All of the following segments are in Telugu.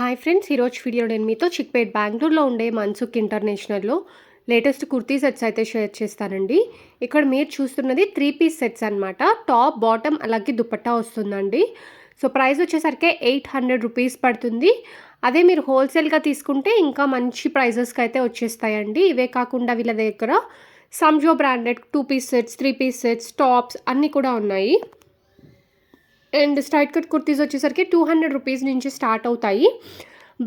హాయ్ ఫ్రెండ్స్ ఈరోజు వీడియో నేను మీతో చిక్పేట్ బెంగళూరులో ఉండే మన్సుక్ ఇంటర్నేషనల్లో లేటెస్ట్ కుర్తీ సెట్స్ అయితే షేర్ చేస్తానండి. ఇక్కడ మీరు చూస్తున్నది త్రీ పీస్ సెట్స్ అనమాట టాప్ బాటమ్ అలాగే దుపట్టా వస్తుందండి. సో ప్రైస్ వచ్చేసరికి ఎయిట్ హండ్రెడ్ రూపీస్ పడుతుంది. అదే మీరు హోల్సేల్గా తీసుకుంటే ఇంకా మంచి ప్రైజెస్కి అయితే వచ్చేస్తాయండి. ఇవే కాకుండా వీళ్ళ దగ్గర Sanjo branded two piece sets three piece sets tops అన్నీ కూడా ఉన్నాయి. అండ్ స్ట్రైట్ కట్ కుర్తీస్ వచ్చేసరికి టూ హండ్రెడ్ రూపీస్ నుంచి స్టార్ట్ అవుతాయి.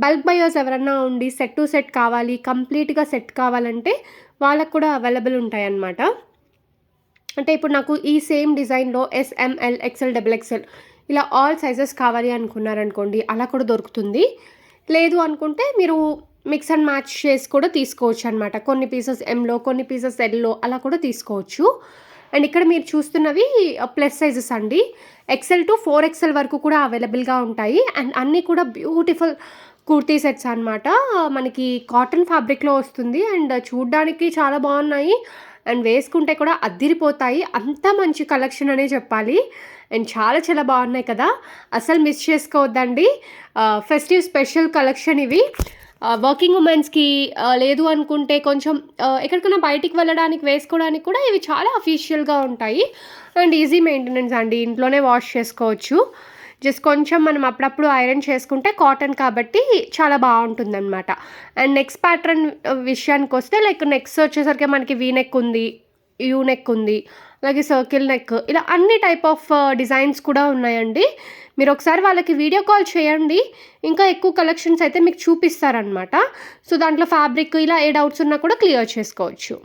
బల్క్ బయర్స్ ఎవరన్నా ఉండి సెట్ టు సెట్ కావాలి కంప్లీట్గా సెట్ కావాలంటే వాళ్ళకు కూడా అవైలబుల్ ఉంటాయి అన్నమాట అంటే ఇప్పుడు నాకు ఈ సేమ్ డిజైన్లో S M L XL double XL ఇలా ఆల్ సైజెస్ కావాలి అనుకున్నారనుకోండి అలా కూడా దొరుకుతుంది. లేదు అనుకుంటే మీరు మిక్స్ అండ్ మ్యాచ్ చేసి కూడా తీసుకోవచ్చు అనమాట కొన్ని పీసెస్ ఎంలో కొన్ని పీసెస్ ఎల్లో అలా కూడా తీసుకోవచ్చు. అండ్ ఇక్కడ మీరు చూస్తున్నవి ప్లస్ సైజెస్ అండి. ఎక్సెల్ టు ఫోర్ ఎక్సెల్ వరకు కూడా అవైలబుల్గా ఉంటాయి. అండ్ అన్నీ కూడా బ్యూటిఫుల్ కుర్తీ సెట్స్ అనమాట మనకి కాటన్ ఫ్యాబ్రిక్లో వస్తుంది. అండ్ చూడ్డానికి చాలా బాగున్నాయి. అండ్ వేసుకుంటే కూడా అద్దిరిపోతాయి. అంత మంచి కలెక్షన్ అనే చెప్పాలి. అండ్ చాలా చాలా బాగున్నాయి కదా. అసలు మిస్ చేసుకోవద్దండి. ఫెస్టివ్ స్పెషల్ కలెక్షన్ ఇవి. వర్కింగ్ ఉమెన్స్కి లేదు అనుకుంటే కొంచెం ఎక్కడికైనా బయటికి వెళ్ళడానికి వేసుకోవడానికి కూడా ఇవి చాలా అఫీషియల్గా ఉంటాయి. అండ్ ఈజీ మెయింటెనెన్స్ అండి. ఇంట్లోనే వాష్ చేసుకోవచ్చు. జస్ట్ కొంచెం మనం అప్పుడప్పుడు ఐరన్ చేసుకుంటే కాటన్ కాబట్టి చాలా బాగుంటుంది అనమాట అండ్ నెక్స్ట్ ప్యాటర్న్ విషయానికి వస్తే లైక్ నెక్స్ట్ వచ్చేసరికి మనకి వీ నెక్ ఉంది. యూ నెక్ ఉంది అలాగే సర్కిల్ నెక్ ఇలా అన్ని టైప్ ఆఫ్ డిజైన్స్ కూడా ఉన్నాయండి. మీరు ఒకసారి వాళ్ళకి వీడియో కాల్ చేయండి. ఇంకా ఎక్కువ కలెక్షన్స్ అయితే మీకు చూపిస్తారనమాట సో దాంట్లో ఫ్యాబ్రిక్ ఇలా ఏ డౌట్స్ ఉన్నా కూడా క్లియర్ చేసుకోవచ్చు.